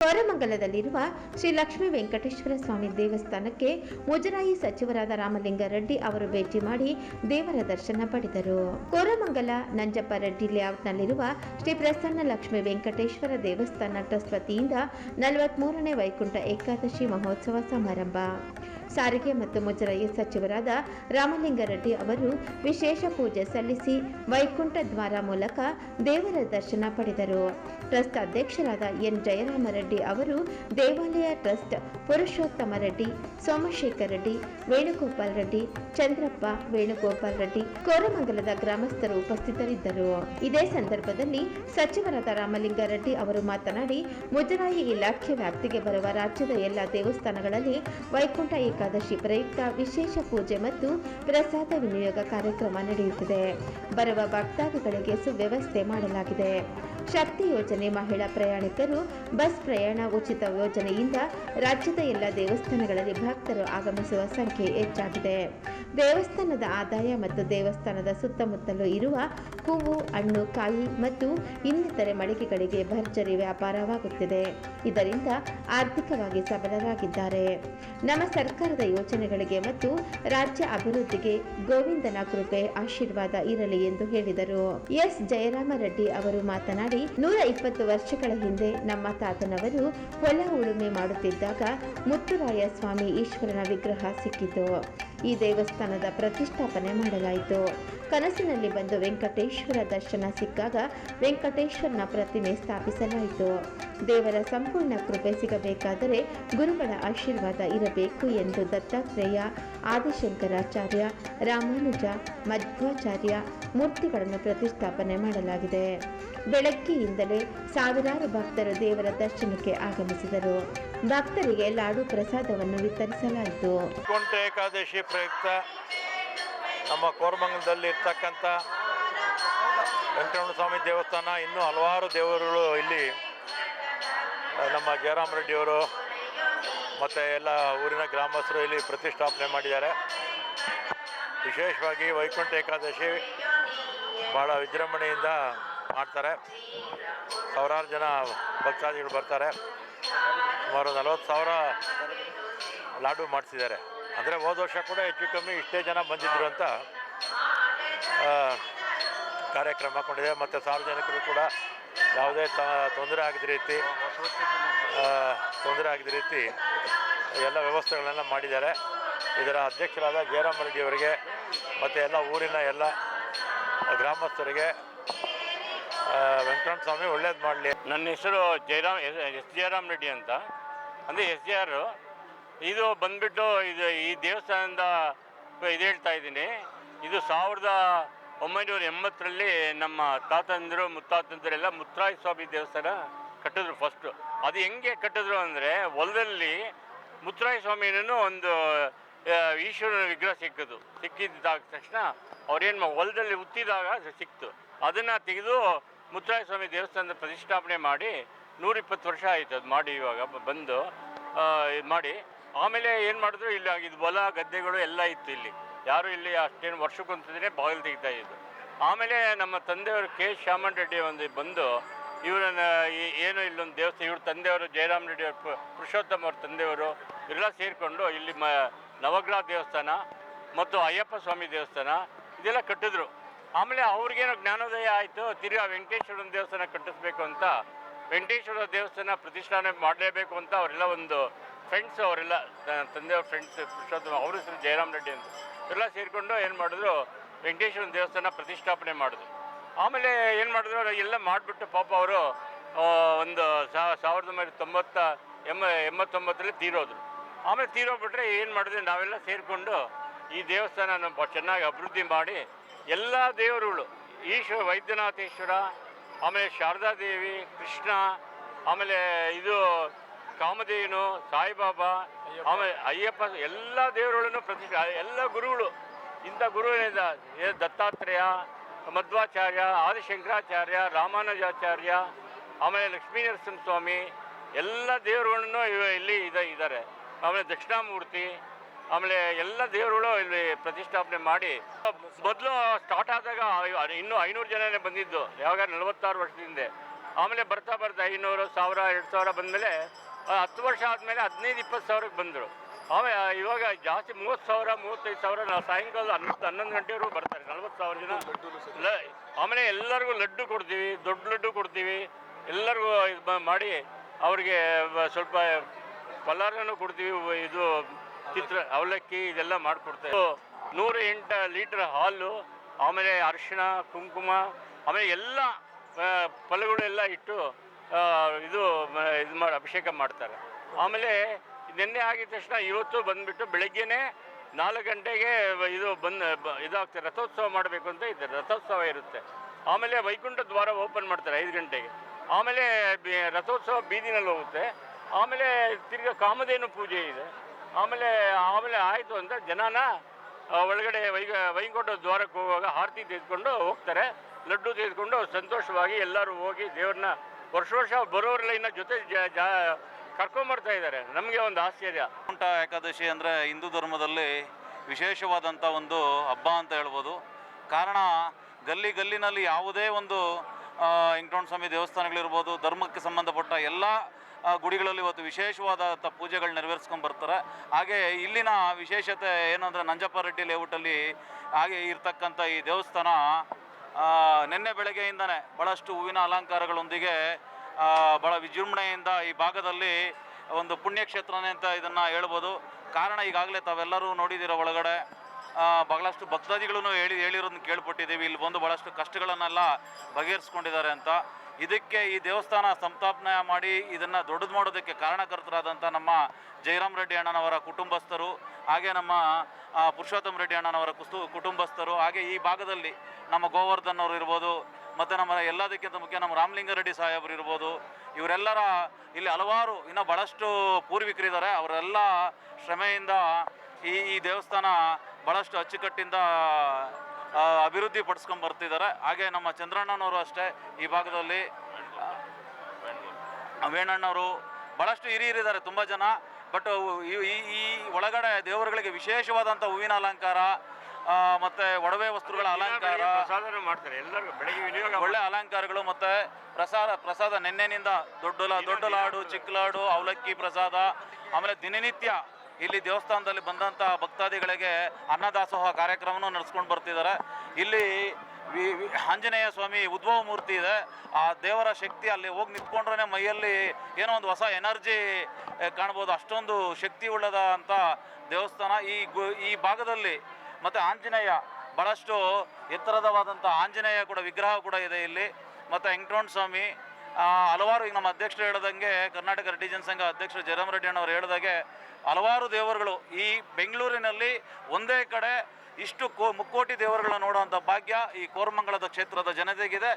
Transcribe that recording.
ಕೋರಮಂಗಲದಲ್ಲಿರುವ ಶ್ರೀ ಲಕ್ಷ್ಮೀ ವೆಂಕಟೇಶ್ವರ ಸ್ವಾಮಿ ದೇವಸ್ಥಾನಕ್ಕೆ ಮುಜರಾಯಿ ಸಚಿವರಾದ ರಾಮಲಿಂಗಾರೆಡ್ಡಿ ಅವರು ಭೇಟಿ ಮಾಡಿ ದೇವರ ದರ್ಶನ ಪಡೆದರು. ಕೋರಮಂಗಲ, ನಂಜಪ್ಪ ರೆಡ್ಡಿ ಲೇಔಟ್ನಲ್ಲಿರುವ ಶ್ರೀ ಪ್ರಸನ್ನ ಲಕ್ಷ್ಮೀ ವೆಂಕಟೇಶ್ವರ ದೇವಸ್ಥಾನ ಟ್ರಸ್ಟ್ ವತಿಯಿಂದ ನಲವತ್ಮೂರನೇ ವೈಕುಂಠ ಏಕಾದಶಿ ಮಹೋತ್ಸವ ಸಮಾರಂಭ. ಸಾರಿಗೆ ಮತ್ತು ಮುಜರಾಯಿ ಸಚಿವರಾದ ರಾಮಲಿಂಗಾರೆಡ್ಡಿ ಅವರು ವಿಶೇಷ ಪೂಜೆ ಸಲ್ಲಿಸಿ ವೈಕುಂಠ ದ್ವಾರ ಮೂಲಕ ದೇವರ ದರ್ಶನ ಪಡೆದರು. ಟ್ರಸ್ಟ್ ಅಧ್ಯಕ್ಷರಾದ ಎನ್ ಜಯರಾಮರೆಡ್ಡಿ ಅವರು ದೇವಾಲಯ ಟ್ರಸ್ಟ್ ಪುರುಷೋತ್ತಮ ರೆಡ್ಡಿ, ಸೋಮಶೇಖರ್ ರೆಡ್ಡಿ, ವೇಣುಗೋಪಾಲ್ ರೆಡ್ಡಿ, ಚಂದ್ರಪ್ಪ ವೇಣುಗೋಪಾಲ್ ರೆಡ್ಡಿ, ಕೋರಮಂಗಲದ ಗ್ರಾಮಸ್ಥರು ಉಪಸ್ಥಿತರಿದ್ದರು. ಇದೇ ಸಂದರ್ಭದಲ್ಲಿ ಸಚಿವರಾದ ರಾಮಲಿಂಗಾರೆಡ್ಡಿ ಅವರು ಮಾತನಾಡಿ, ಮುಜರಾಯಿ ಇಲಾಖೆ ವ್ಯಾಪ್ತಿಗೆ ಬರುವ ರಾಜ್ಯದ ಎಲ್ಲ ದೇವಸ್ಥಾನಗಳಲ್ಲಿ ವೈಕುಂಠ ಏಕಾದಶಿ ಪ್ರಯುಕ್ತ ವಿಶೇಷ ಪೂಜೆ ಮತ್ತು ಪ್ರಸಾದ ವಿನಿಯೋಗ ಕಾರ್ಯಕ್ರಮ ನಡೆಯುತ್ತಿದೆ. ಬರುವ ಭಕ್ತಾದಿಗಳಿಗೆ ಸುವ್ಯವಸ್ಥೆ ಮಾಡಲಾಗಿದೆ. ಶಕ್ತಿ ಯೋಜನೆ ಮಹಿಳಾ ಪ್ರಯಾಣಿಕರು, ಬಸ್ ಪ್ರಯಾಣ ಉಚಿತ ಯೋಜನೆಯಿಂದ ರಾಜ್ಯದ ಎಲ್ಲ ದೇವಸ್ಥಾನಗಳಲ್ಲಿ ಭಕ್ತರು ಆಗಮಿಸುವ ಸಂಖ್ಯೆ ಹೆಚ್ಚಾಗಿದೆ. ದೇವಸ್ಥಾನದ ಆದಾಯ ಮತ್ತು ದೇವಸ್ಥಾನದ ಸುತ್ತಮುತ್ತಲೂ ಇರುವ ಹೂವು, ಹಣ್ಣು, ಕಾಯಿ ಮತ್ತು ಇನ್ನಿತರೆ ಮಳಿಗೆಗಳಿಗೆ ಭರ್ಜರಿ ವ್ಯಾಪಾರವಾಗುತ್ತಿದೆ. ಇದರಿಂದ ಆರ್ಥಿಕವಾಗಿ ಸಬಲರಾಗಿದ್ದಾರೆ. ನಮ್ಮ ಸರ್ಕಾರದ ಯೋಜನೆಗಳಿಗೆ ಮತ್ತು ರಾಜ್ಯ ಅಭಿವೃದ್ಧಿಗೆ ಗೋವಿಂದನ ಕೃಪೆ ಆಶೀರ್ವಾದ ಇರಲಿ ಎಂದು ಹೇಳಿದರು. ಎಸ್. ಜಯರಾಮರೆಡ್ಡಿ ಅವರು ಮಾತನಾಡಿ ನೂರ ಇಪ್ಪತ್ತು ವರ್ಷಗಳ ಹಿಂದೆ ನಮ್ಮ ತಾತನವರು ಹೊಲ ಉಳುಮೆ ಮಾಡುತ್ತಿದ್ದಾಗ ಮುತ್ತುರಾಯ ಸ್ವಾಮಿ ಈಶ್ವರನ ವಿಗ್ರಹ ಸಿಕ್ಕಿತು. ಈ ದೇವಸ್ಥಾನದ ಪ್ರತಿಷ್ಠಾಪನೆ ಮಾಡಲಾಯಿತು. ಕನಸಿನಲ್ಲಿ ಬಂದು ವೆಂಕಟೇಶ್ವರ ದರ್ಶನ ಸಿಕ್ಕಾಗ ವೆಂಕಟೇಶ್ವರನ ಪ್ರತಿಮೆ ಸ್ಥಾಪಿಸಲಾಯಿತು. ದೇವರ ಸಂಪೂರ್ಣ ಕೃಪೆ ಸಿಗಬೇಕಾದರೆ ಗುರುಗಳ ಆಶೀರ್ವಾದ ಇರಬೇಕು ಎಂದು ದತ್ತಾತ್ರೇಯ, ಆದಿಶಂಕರಾಚಾರ್ಯ, ರಾಮಾನುಜ, ಮಧ್ವಾಚಾರ್ಯ ಮೂರ್ತಿಗಳನ್ನು ಪ್ರತಿಷ್ಠಾಪನೆ ಮಾಡಲಾಗಿದೆ. ಬೆಳಗ್ಗೆಯಿಂದಲೇ ಸಾವಿರಾರು ಭಕ್ತರು ದೇವರ ದರ್ಶನಕ್ಕೆ ಆಗಮಿಸಿದರು. ಭಕ್ತರಿಗೆ ಲಾಡು ಪ್ರಸಾದವನ್ನು ವಿತರಿಸಲಾಯಿತು. ಏಕಾದಶಿ ಪ್ರಯುಕ್ತ ನಮ್ಮ ಕೋರಮಂಗಲದಲ್ಲಿ ಇರ್ತಕ್ಕಂಥ ವೆಂಕಟರಮಣ ಸ್ವಾಮಿ ದೇವಸ್ಥಾನ, ಇನ್ನೂ ಹಲವಾರು ದೇವರುಗಳು ಇಲ್ಲಿ ನಮ್ಮ ಜಯರಾಮ್ ರೆಡ್ಡಿಯವರು ಮತ್ತು ಎಲ್ಲ ಊರಿನ ಗ್ರಾಮಸ್ಥರು ಇಲ್ಲಿ ಪ್ರತಿಷ್ಠಾಪನೆ ಮಾಡಿದ್ದಾರೆ. ವಿಶೇಷವಾಗಿ ವೈಕುಂಠ ಏಕಾದಶಿ ಭಾಳ ವಿಜೃಂಭಣೆಯಿಂದ ಮಾಡ್ತಾರೆ. ಸಾವಿರಾರು ಜನ ಭಕ್ತಾದಿಗಳು ಬರ್ತಾರೆ. ಸುಮಾರು ನಲವತ್ತು ಸಾವಿರ ಲಾಡು ಮಾಡಿಸಿದ್ದಾರೆ. ಅಂದರೆ ಹೋದ ವರ್ಷ ಕೂಡ ಹೆಚ್ಚು ಕಮ್ಮಿ ಇಷ್ಟೇ ಜನ ಬಂದಿದ್ದರು ಅಂತ ಕಾರ್ಯಕ್ರಮ ಕೊಂಡಿದೆ ಮತ್ತು ಸಾರ್ವಜನಿಕರು ಕೂಡ ಯಾವುದೇ ತ ತೊಂದರೆ ಆಗಿದ ರೀತಿ ತೊಂದರೆ ಆಗಿದ ರೀತಿ ಎಲ್ಲ ವ್ಯವಸ್ಥೆಗಳನ್ನೆಲ್ಲ ಮಾಡಿದ್ದಾರೆ. ಇದರ ಅಧ್ಯಕ್ಷರಾದ ಜಯರಾಮ ರೆಡ್ಡಿಯವರಿಗೆ ಮತ್ತು ಎಲ್ಲ ಊರಿನ ಎಲ್ಲ ಗ್ರಾಮಸ್ಥರಿಗೆ ಆ, ವೆಂಕಟರಮಣ ಸ್ವಾಮಿ ಒಳ್ಳೇದು ಮಾಡಲಿ. ನನ್ನ ಹೆಸರು ಜಯರಾಮ್ ಎಸ್ ಎಸ್ ಜಯರಾಮ್ ರೆಡ್ಡಿ ಅಂತ. ಅಂದರೆ ಎಸ್ ಜಿ ಆರ್ ಇದು ಬಂದ್ಬಿಟ್ಟು ಇದು ಈ ದೇವಸ್ಥಾನದಿಂದ ಇದು ಹೇಳ್ತಾ ಇದ್ದೀನಿ. ಇದು ಸಾವಿರದ ಒಂಬೈನೂರ ಎಂಬತ್ತರಲ್ಲಿ ನಮ್ಮ ತಾತಂದರು, ಮುತ್ತಾತಂದರೆಲ್ಲ ಮುತ್ತರಾಯ ಸ್ವಾಮಿ ದೇವಸ್ಥಾನ ಕಟ್ಟಿದ್ರು ಫಸ್ಟು ಅದು ಹೆಂಗೆ ಕಟ್ಟಿದ್ರು ಅಂದರೆ ಹೊಲದಲ್ಲಿ ಮುತ್ತರಾಯ ಸ್ವಾಮಿನೂ ಒಂದು ಈಶ್ವರನ ವಿಗ್ರಹ ಸಿಕ್ಕದು ಸಿಕ್ಕಿದ್ದಾಗ ತಕ್ಷಣ ಅವ್ರೇನು ಹೊಲದಲ್ಲಿ ಉತ್ತಿದಾಗ ಅದು ಸಿಕ್ತು. ಅದನ್ನು ತೆಗೆದು ಮುತ್ತರಾಯ ಸ್ವಾಮಿ ದೇವಸ್ಥಾನದ ಪ್ರತಿಷ್ಠಾಪನೆ ಮಾಡಿ ನೂರಿಪ್ಪತ್ತು ವರ್ಷ ಆಯಿತು ಅದು ಮಾಡಿ ಇವಾಗ ಬಂದು ಇದು ಮಾಡಿ. ಆಮೇಲೆ ಏನು ಮಾಡಿದ್ರು ಇಲ್ಲಿ ಇದು ಹೊಲ, ಗದ್ದೆಗಳು ಎಲ್ಲ ಇತ್ತು ಇಲ್ಲಿ. ಯಾರು ಇಲ್ಲಿ ಅಷ್ಟೇನು ವರ್ಷಕ್ಕೊಂತಿದ್ರೆ ಬಾಗಿಲು ತೆಗಿತಾ ಇದ್ದು ಆಮೇಲೆ ನಮ್ಮ ತಂದೆಯವರು ಕೆ ಶ್ಯಾಮನ್ ರೆಡ್ಡಿ ಒಂದು ಬಂದು ಇವರನ್ನ ಏನು ಇಲ್ಲೊಂದು ದೇವಸ್ಥಾನ, ಇವ್ರ ತಂದೆಯವರು ಜಯರಾಮ್ ರೆಡ್ಡಿ ಅವ್ರ ಪುರುಷೋತ್ತಮ ಅವ್ರ ತಂದೆಯವರು ಎಲ್ಲ ಸೇರಿಕೊಂಡು ಇಲ್ಲಿ ಮ, ನವಗ್ರಹ ದೇವಸ್ಥಾನ ಮತ್ತು ಅಯ್ಯಪ್ಪ ಸ್ವಾಮಿ ದೇವಸ್ಥಾನ ಇದೆಲ್ಲ ಕಟ್ಟಿದ್ರು. ಆಮೇಲೆ ಅವ್ರಿಗೇನೋ ಜ್ಞಾನೋದಯ ಆಯಿತು, ತಿರ್ಗಾ ವೆಂಕಟೇಶ್ವರನ ದೇವಸ್ಥಾನ ಕಟ್ಟಿಸ್ಬೇಕು ಅಂತ, ವೆಂಕಟೇಶ್ವರ ದೇವಸ್ಥಾನ ಪ್ರತಿಷ್ಠಾನ ಮಾಡಲೇಬೇಕು ಅಂತ ಅವರೆಲ್ಲ ಒಂದು ಫ್ರೆಂಡ್ಸ್ ಅವರೆಲ್ಲ ನನ್ನ ತಂದೆಯವ್ರ ಫ್ರೆಂಡ್ಸ್ ಪುರುಷೋತ್ತಮ, ಅವ್ರ ಹೆಸರು ಜಯರಾಮ್ ರೆಡ್ಡಿ ಅಂತ. ಎಲ್ಲ ಸೇರಿಕೊಂಡು ಏನು ಮಾಡಿದ್ರು, ವೆಂಕಟೇಶ್ವರನ ದೇವಸ್ಥಾನ ಪ್ರತಿಷ್ಠಾಪನೆ ಮಾಡಿದ್ರು. ಆಮೇಲೆ ಏನು ಮಾಡಿದ್ರು, ಎಲ್ಲ ಮಾಡಿಬಿಟ್ಟು ಪಾಪ ಅವರು ಒಂದು ಸಾವಿರದ ಒಂಬೈನೂರ ತೊಂಬತ್ತ, ಎಂಬ, ಎಂಬತ್ತೊಂಬತ್ತರಲ್ಲಿ ತೀರೋದ್ರು. ಆಮೇಲೆ ತೀರೋಗ್ಬಿಟ್ರೆ ಏನು ಮಾಡಿದ್ವಿ, ನಾವೆಲ್ಲ ಸೇರಿಕೊಂಡು ಈ ದೇವಸ್ಥಾನ ನಮ್ಮ ಚೆನ್ನಾಗಿ ಅಭಿವೃದ್ಧಿ ಮಾಡಿ, ಎಲ್ಲ ದೇವರುಗಳು ಈಶ್ವರ ವೈದ್ಯನಾಥೇಶ್ವರ, ಆಮೇಲೆ ಶಾರದಾದೇವಿ, ಕೃಷ್ಣ, ಆಮೇಲೆ ಇದು ಕಾಮಧೇನು ಸಾಯಿಬಾಬಾ ಆಮೇಲೆ ಅಯ್ಯಪ್ಪ ಎಲ್ಲ ದೇವರುಗಳನ್ನು ಪ್ರತಿಷ್ಠೆ ಎಲ್ಲ ಗುರುಗಳು. ಇಂಥ ಗುರುಗಳಿಂದ ದತ್ತಾತ್ರೇಯ ಮಧ್ವಾಚಾರ್ಯ ಆದಿಶಂಕರಾಚಾರ್ಯ ರಾಮಾನುಜಾಚಾರ್ಯ ಆಮೇಲೆ ಲಕ್ಷ್ಮೀ ಸ್ವಾಮಿ ಎಲ್ಲ ದೇವರುಗಳನ್ನು ಇವ- ಇಲ್ಲಿ ಇದೆ ಇದ್ದಾರೆ. ಆಮೇಲೆ ದಕ್ಷಿಣಾಮೂರ್ತಿ ಆಮೇಲೆ ಎಲ್ಲ ದೇವರುಗಳು ಇಲ್ಲಿ ಪ್ರತಿಷ್ಠಾಪನೆ ಮಾಡಿ. ಮೊದಲು ಸ್ಟಾರ್ಟ್ ಆದಾಗ ಇನ್ನೂ ಐನೂರು ಜನನೇ ಬಂದಿದ್ದು. ಯಾವಾಗ ನಲವತ್ತಾರು ವರ್ಷದಿಂದ. ಆಮೇಲೆ ಬರ್ತಾ ಬರ್ತಾ ಐನೂರು ಸಾವಿರ ಎರಡು ಸಾವಿರ ಬಂದಮೇಲೆ ಹತ್ತು ವರ್ಷ ಆದಮೇಲೆ ಹದಿನೈದು, ಇಪ್ಪತ್ತು ಸಾವಿರಕ್ಕೆ ಬಂದರು. ಆಮೇಲೆ ಇವಾಗ ಜಾಸ್ತಿ ಮೂವತ್ತು ಸಾವಿರ, ಮೂವತ್ತೈದು ಸಾವಿರ ನಾವು ಸಾಯಂಕಾಲ ಹನ್ನೊಂದು ಹನ್ನೊಂದು ಗಂಟೆವರೆಗೂ ಬರ್ತಾರೆ, ನಲ್ವತ್ತು ಸಾವಿರ ಜನ. ಆಮೇಲೆ ಎಲ್ಲರಿಗೂ ಲಡ್ಡು ಕೊಡ್ತೀವಿ, ದೊಡ್ಡ ಲಡ್ಡು ಕೊಡ್ತೀವಿ. ಎಲ್ಲರಿಗೂ ಇದು ಮಾಡಿ ಅವ್ರಿಗೆ ಸ್ವಲ್ಪ ಪಲಾರನೂ ಕೊಡ್ತೀವಿ ಇದು ಚಿತ್ರ, ಅವಲಕ್ಕಿ ಇದೆಲ್ಲ ಮಾಡಿಕೊಡ್ತೇವೆ. ನೂರ ಎಂಟು ಲೀಟ್ರ್ ಹಾಲು, ಆಮೇಲೆ ಅರಿಶಿಣ, ಕುಂಕುಮ, ಆಮೇಲೆ ಎಲ್ಲ ಫಲಗಳೆಲ್ಲ ಇಟ್ಟು ಇದು ಇದು ಮಾಡಿ, ಅಭಿಷೇಕ ಮಾಡ್ತಾರೆ. ಆಮೇಲೆ ನಿನ್ನೆ ಆಗಿದ ತಕ್ಷಣ ಇವತ್ತು ಬಂದುಬಿಟ್ಟು ಬೆಳಗ್ಗೆನೇ ನಾಲ್ಕು ಗಂಟೆಗೆ ಇದು ಬಂದು ಇದಾಗ್ತದೆ, ರಥೋತ್ಸವ ಮಾಡಬೇಕು ಅಂತ ಇದೆ, ರಥೋತ್ಸವ ಇರುತ್ತೆ. ಆಮೇಲೆ ವೈಕುಂಠ ದ್ವಾರ ಓಪನ್ ಮಾಡ್ತಾರೆ ಐದು ಗಂಟೆಗೆ. ಆಮೇಲೆ ರಥೋತ್ಸವ ಬೀದಿನಲ್ಲಿ ಹೋಗುತ್ತೆ. ಆಮೇಲೆ ತಿರ್ಗಾ ಕಾಮಧೇನು ಪೂಜೆ ಇದೆ. ಆಮೇಲೆ ಆಮೇಲೆ ಆಯಿತು ಅಂತ ಜನನ ಒಳಗಡೆ ವೈ ವೈಕುಂಠ ದ್ವಾರಕ್ಕೆ ಹೋಗುವಾಗ ಆರತಿ ತೆಗೆದುಕೊಂಡು ಹೋಗ್ತಾರೆ. ಲಡ್ಡು ತೆಗೆದುಕೊಂಡು ಸಂತೋಷವಾಗಿ ಎಲ್ಲರೂ ಹೋಗಿ ದೇವ್ರನ್ನ ವರ್ಷ ವರ್ಷ ಬರೋರೆಲ್ಲ ಇನ್ನ ಜೊತೆ ಜ ಕರ್ಕೊಂಬರ್ತಾ ಇದ್ದಾರೆ ನಮಗೆ ಒಂದು ಆಶ್ಚರ್ಯ. ಕುಂಟ ಏಕಾದಶಿ ಅಂದರೆ ಹಿಂದೂ ಧರ್ಮದಲ್ಲಿ ವಿಶೇಷವಾದಂಥ ಒಂದು ಹಬ್ಬ ಅಂತ ಹೇಳ್ಬೋದು. ಕಾರಣ, ಗಲ್ಲಿ ಗಲ್ಲಿನಲ್ಲಿ ಯಾವುದೇ ಒಂದು ವೆಂಕಟರಮಣ ಸ್ವಾಮಿ ದೇವಸ್ಥಾನಗಳಿರ್ಬೋದು, ಧರ್ಮಕ್ಕೆ ಸಂಬಂಧಪಟ್ಟ ಎಲ್ಲ ಗುಡಿಗಳಲ್ಲಿ ಇವತ್ತು ವಿಶೇಷವಾದಂಥ ಪೂಜೆಗಳು ನೆರವೇರಿಸ್ಕೊಂಡು ಬರ್ತಾರೆ. ಹಾಗೆ ಇಲ್ಲಿನ ವಿಶೇಷತೆ ಏನಂದರೆ ನಂಜಪ್ಪ ರೆಡ್ಡಿ ಲೇಔಟಲ್ಲಿ ಹಾಗೆ ಇರ್ತಕ್ಕಂಥ ಈ ದೇವಸ್ಥಾನ ನಿನ್ನೆ ಬೆಳಗ್ಗೆಯಿಂದನೇ ಭಾಳಷ್ಟು ಹೂವಿನ ಅಲಂಕಾರಗಳೊಂದಿಗೆ ಭಾಳ ವಿಜೃಂಭಣೆಯಿಂದ ಈ ಭಾಗದಲ್ಲಿ ಒಂದು ಪುಣ್ಯಕ್ಷೇತ್ರನೇ ಅಂತ ಇದನ್ನು ಹೇಳ್ಬೋದು. ಕಾರಣ ಈಗಾಗಲೇ ತಾವೆಲ್ಲರೂ ನೋಡಿದ್ದೀರ ಒಳಗಡೆ ಬಹಳಷ್ಟು ಭಕ್ತಾದಿಗಳನ್ನು ಹೇಳಿ ಹೇಳಿರೋದನ್ನ ಕೇಳ್ಪಟ್ಟಿದ್ದೀವಿ. ಇಲ್ಲಿ ಬಂದು ಭಾಳಷ್ಟು ಕಷ್ಟಗಳನ್ನೆಲ್ಲ ಬಗೆಹರಿಸ್ಕೊಂಡಿದ್ದಾರೆ ಅಂತ. ಇದಕ್ಕೆ ಈ ದೇವಸ್ಥಾನ ಸಂಸ್ಥಾಪನೆ ಮಾಡಿ ಇದನ್ನು ದೊಡ್ಡದು ಮಾಡೋದಕ್ಕೆ ಕಾರಣಕರ್ತರಾದಂಥ ನಮ್ಮ ಜಯರಾಮ್ ರೆಡ್ಡಿ ಅಣ್ಣನವರ ಕುಟುಂಬಸ್ಥರು, ಹಾಗೆ ನಮ್ಮ ಪುರುಷೋತ್ತಮ ರೆಡ್ಡಿ ಅಣ್ಣನವರ ಕುಸ್ತು, ಕುಟುಂಬಸ್ಥರು, ಹಾಗೆ ಈ ಭಾಗದಲ್ಲಿ ನಮ್ಮ ಗೋವರ್ಧನ್ ಅವರು ಇರ್ಬೋದು, ಮತ್ತು ನಮ್ಮ ಎಲ್ಲದಕ್ಕಿಂತ ಮುಖ್ಯ ನಮ್ಮ ರಾಮಲಿಂಗಾರೆಡ್ಡಿ ಸಾಹೇಬರು ಇರ್ಬೋದು, ಇವರೆಲ್ಲರ ಇಲ್ಲಿ ಹಲವಾರು, ಇನ್ನೂ ಭಾಳಷ್ಟು ಪೂರ್ವಿಕರಿದ್ದಾರೆ ಅವರೆಲ್ಲ ಶ್ರಮೆಯಿಂದ ಈ ಈ ದೇವಸ್ಥಾನ ಭಾಳಷ್ಟು ಅಚ್ಚುಕಟ್ಟಿಂದ ಅಭಿವೃದ್ಧಿ ಪಡಿಸ್ಕೊಂಡು ಬರ್ತಿದ್ದಾರೆ ಹಾಗೆ ನಮ್ಮ ಚಂದ್ರಣ್ಣನವರು ಅಷ್ಟೇ ಈ ಭಾಗದಲ್ಲಿ. ವೇಣಣ್ಣವರು ಭಾಳಷ್ಟು ಹಿರಿಯರಿದ್ದಾರೆ ತುಂಬ ಜನ. ಬಟ್ ಈ ಈ- ಒಳಗಡೆ ದೇವರುಗಳಿಗೆ ವಿಶೇಷವಾದಂಥ ಹೂವಿನ ಅಲಂಕಾರ ಮತ್ತೆ ಒಡವೆ ವಸ್ತುಗಳ ಅಲಂಕಾರ ಮಾಡ್ತಾರೆ. ಎಲ್ಲರಿಗೂ ಬೆಳಗ್ಗೆ ಒಳ್ಳೆ ಅಲಂಕಾರಗಳು ಮತ್ತೆ ಪ್ರಸಾದ ಪ್ರಸಾದ ನಿನ್ನೆನಿಂದ ದೊಡ್ಡ ದೊಡ್ಡ ಲಾಡು ಚಿಕ್ಕ ಲಾಡು ಅವಲಕ್ಕಿ ಪ್ರಸಾದ ಆಮೇಲೆ ದಿನನಿತ್ಯ ಇಲ್ಲಿ ದೇವಸ್ಥಾನದಲ್ಲಿ ಬಂದಂಥ ಭಕ್ತಾದಿಗಳಿಗೆ ಅನ್ನದಾಸೋಹ ಕಾರ್ಯಕ್ರಮವನ್ನು ನಡೆಸ್ಕೊಂಡು ಬರ್ತಿದ್ದಾರೆ. ಇಲ್ಲಿ ವಿ- ಆಂಜನೇಯ ಸ್ವಾಮಿ ಉದ್ಭವ ಮೂರ್ತಿ ಇದೆ. ಆ ದೇವರ ಶಕ್ತಿ ಅಲ್ಲಿ ಹೋಗಿ ನಿಂತ್ಕೊಂಡ್ರೆ ಮೈಯಲ್ಲಿ ಏನೋ ಒಂದು ಹೊಸ ಎನರ್ಜಿ ಕಾಣ್ಬೋದು. ಅಷ್ಟೊಂದು ಶಕ್ತಿ ಉಳ್ಳದ ಅಂತ ದೇವಸ್ಥಾನ. ಈ ಗು, ಈ ಭಾಗದಲ್ಲಿ ಮತ್ತು ಆಂಜನೇಯ ಭಾಳಷ್ಟು ಎತ್ತರದವಾದಂಥ ಆಂಜನೇಯ ಕೂಡ ವಿಗ್ರಹ ಕೂಡ ಇದೆ ಇಲ್ಲಿ. ಮತ್ತು ವೆಂಕಟರಮಣ ಸ್ವಾಮಿ ಹಲವಾರು ಈಗ ನಮ್ಮ ಅಧ್ಯಕ್ಷರು ಹೇಳಿದಂಗೆ ಕರ್ನಾಟಕ ರೆಡ್ಡಿಜನ್ ಸಂಘ ಅಧ್ಯಕ್ಷರು ಜಯರಾಮ್ ರೆಡ್ಡಿ ಅಣ್ಣವ್ರು ಹೇಳಿದಾಗೆ ಹಲವಾರು ದೇವರುಗಳು ಈ ಬೆಂಗಳೂರಿನಲ್ಲಿ ಒಂದೇ ಕಡೆ ಇಷ್ಟು ಕೋ ಮುಕ್ಕೋಟಿ ದೇವರುಗಳನ್ನ ನೋಡುವಂಥ ಭಾಗ್ಯ ಈ ಕೋರಮಂಗಲದ ಕ್ಷೇತ್ರದ ಜನತೆಗಿದೆ.